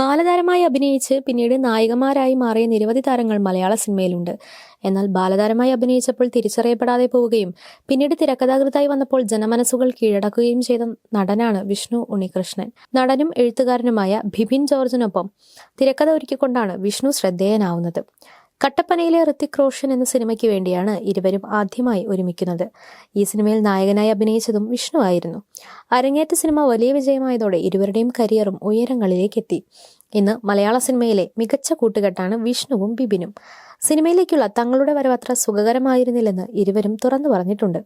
ബാലതാരമായി അഭിനയിച്ച് പിന്നീട് നായികമാരായി മാറിയ നിരവധി താരങ്ങൾ മലയാള സിനിമയിലുണ്ട്. എന്നാൽ ബാലതാരമായി അഭിനയിച്ചപ്പോൾ തിരിച്ചറിയപ്പെടാതെ പോവുകയും പിന്നീട് തിരക്കഥാകൃതായി വന്നപ്പോൾ ജനമനസ്സുകൾ കീഴടക്കുകയും ചെയ്ത നടനാണ് വിഷ്ണു ഉണ്ണികൃഷ്ണൻ. നടനും എഴുത്തുകാരനുമായ ബിപിൻ ജോർജിനൊപ്പം തിരക്കഥ ഒരുക്കിക്കൊണ്ടാണ് വിഷ്ണു ശ്രദ്ധേയനാവുന്നത്. കട്ടപ്പനയിലെ ഋത്തിക് റോഷൻ എന്ന സിനിമയ്ക്ക് വേണ്ടിയാണ് ഇരുവരും ആദ്യമായി ഒരുമിക്കുന്നത്. ഈ സിനിമയിൽ നായകനായി അഭിനയിച്ചതും വിഷ്ണു ആയിരുന്നു. അരങ്ങേറ്റ സിനിമ വലിയ വിജയമായതോടെ ഇരുവരുടെയും കരിയറും ഉയരങ്ങളിലേക്കെത്തി ഇന്ന് മലയാള സിനിമയിലെ മികച്ച കൂട്ടുകെട്ടാണ് വിഷ്ണുവും ബിബിനും. സിനിമയിലേക്കുള്ള തങ്ങളുടെ വരവ് അത്ര സുഖകരമായിരുന്നില്ലെന്ന് ഇരുവരും തുറന്നു പറഞ്ഞിട്ടുണ്ട്.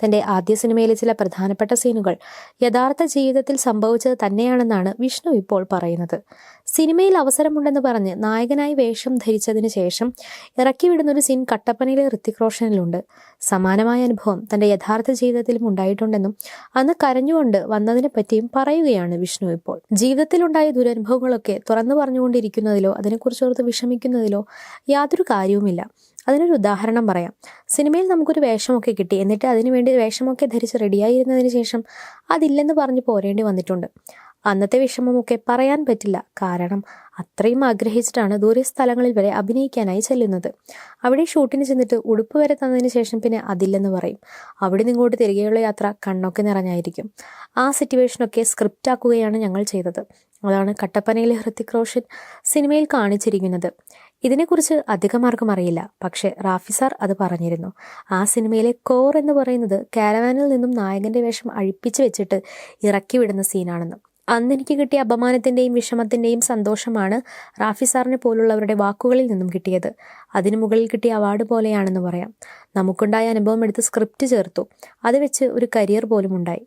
തന്റെ ആദ്യ സിനിമയിലെ ചില പ്രധാനപ്പെട്ട സീനുകൾ യഥാർത്ഥ ജീവിതത്തിൽ സംഭവിച്ചത് തന്നെയാണെന്നാണ് വിഷ്ണു ഇപ്പോൾ പറയുന്നത്. സിനിമയിൽ അവസരമുണ്ടെന്ന് പറഞ്ഞ് നായകനായി വേഷം ധരിച്ചതിന് ശേഷം ഇറക്കി വിടുന്നൊരു സീൻ കട്ടപ്പനയിലെ ഋത്തിക് റോഷനിലുണ്ട്. സമാനമായ അനുഭവം തന്റെ യഥാർത്ഥ ജീവിതത്തിലും ഉണ്ടായിട്ടുണ്ടെന്നും അന്ന് കരഞ്ഞുകൊണ്ട് വന്നതിനെ പറ്റിയും പറയുകയാണ് വിഷ്ണു ഇപ്പോൾ. ജീവിതത്തിലുണ്ടായ ദുരനുഭവങ്ങളൊക്കെ തുറന്നു പറഞ്ഞുകൊണ്ടിരിക്കുന്നതിലോ അതിനെക്കുറിച്ചോർത്ത് വിഷമിക്കുന്നതിലോ യാതൊരു കാര്യവുമില്ല. അതിനൊരു ഉദാഹരണം പറയാം. സിനിമയിൽ നമുക്കൊരു വേഷമൊക്കെ കിട്ടി. എന്നിട്ട് അതിനുവേണ്ടി വേഷമൊക്കെ ധരിച്ച് റെഡിയായിരുന്നതിന് ശേഷം അതില്ലെന്ന് പറഞ്ഞ് പോരേണ്ടി വന്നിട്ടുണ്ട്. അന്നത്തെ വിഷമമൊക്കെ പറയാൻ പറ്റില്ല. കാരണം അത്രയും ആഗ്രഹിച്ചിട്ടാണ് ദൂരെ സ്ഥലങ്ങളിൽ വരെ അഭിനയിക്കാനായി ചെല്ലുന്നത്. അവിടെ ഷൂട്ടിന് ചെന്നിട്ട് ഉടുപ്പ് വരെ തന്നതിന് ശേഷം പിന്നെ അതില്ലെന്ന് പറയും. അവിടെ നിങ്ങോട്ട് തിരികെയുള്ള യാത്ര കണ്ണൊക്കെ നിറഞ്ഞായിരിക്കും. ആ സിറ്റുവേഷനൊക്കെ സ്ക്രിപ്റ്റ് ആക്കുകയാണ് ഞങ്ങൾ ചെയ്തത്. അതാണ് കട്ടപ്പനയിലെ ഹൃത്തിക് റോഷൻ സിനിമയിൽ കാണിച്ചിരിക്കുന്നത്. ഇതിനെക്കുറിച്ച് അധികം ആർക്കും അറിയില്ല. പക്ഷെ റാഫി സാർ അത് പറഞ്ഞിരുന്നു. ആ സിനിമയിലെ കോർ എന്ന് പറയുന്നത് കാരവാനിൽ നിന്നും നായകന്റെ വേഷം അഴിപ്പിച്ച് വെച്ചിട്ട് ഇറക്കി വിടുന്ന സീനാണെന്ന്. അന്ന് എനിക്ക് കിട്ടിയ അപമാനത്തിന്റെയും വിഷമത്തിന്റെയും സന്തോഷമാണ് റാഫി സാറിനെ പോലുള്ളവരുടെ വാക്കുകളിൽ നിന്നും കിട്ടിയത്. അതിനു മുകളിൽ കിട്ടിയ അവാർഡ് പോലെയാണെന്ന് പറയാം. നമുക്കുണ്ടായ അനുഭവം എടുത്ത് സ്ക്രിപ്റ്റ് ചേർത്തു. അത് വെച്ച് ഒരു കരിയർ പോലും ഉണ്ടായി.